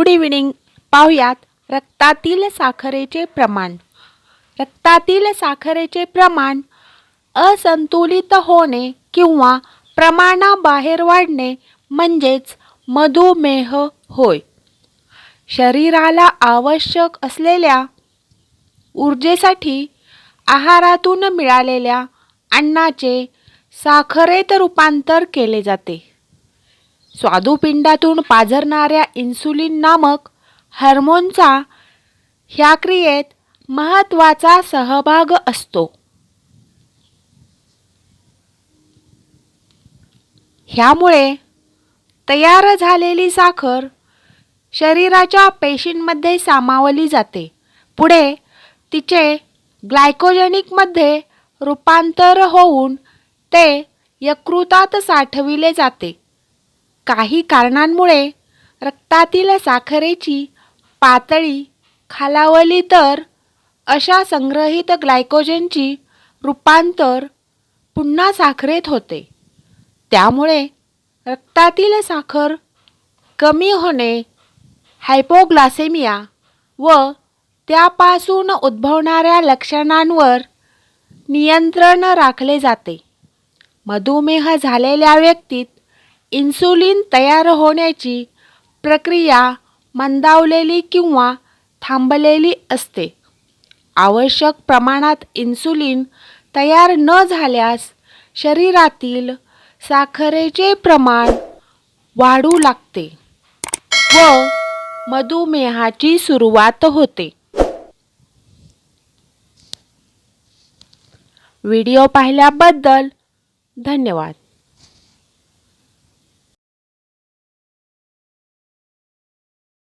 Good evening पाहुयात रक्तातील साखरेचे प्रमाण. रक्तातील साखरेचे प्रमाण असंतुलित होणे किंवा प्रमाणाबाहेर वाढणे म्हणजेच मधुमेह होय. शरीराला आवश्यक असलेल्या ऊर्जेसाठी आहारातून मिळालेल्या अन्नाचे साखरेत रूपांतर केले जाते. स्वादुपिंडातून पाझरणाऱ्या इन्सुलिन नामक हार्मोनचा ह्या क्रियेत महत्त्वाचा सहभाग असतो. ह्यामुळे तयार झालेली साखर शरीराच्या पेशींमध्ये सामावली जाते. पुढे तिचे ग्लायकोजेनिकमध्ये रूपांतर होऊन ते यकृतात साठविले जाते. काही कारणांमुळे रक्तातील साखरेची पातळी खालावली तर अशा संग्रहित ग्लायकोजनची रूपांतर पुन्हा साखरेत होते. त्यामुळे रक्तातील साखर कमी होणे हायपोग्लासेमिया व त्यापासून उद्भवणाऱ्या लक्षणांवर नियंत्रण राखले जाते. मधुमेह झालेल्या व्यक्तीत इन्सुलिन तयार होण्याची प्रक्रिया मंदावलेली किंवा थांबलेली असते. आवश्यक प्रमाणात इन्सुलिन तयार न झाल्यास शरीरातील साखरेचे प्रमाण वाढू लागते व मधुमेहाची सुरुवात होते. व्हिडिओ पाहिल्याबद्दल धन्यवाद.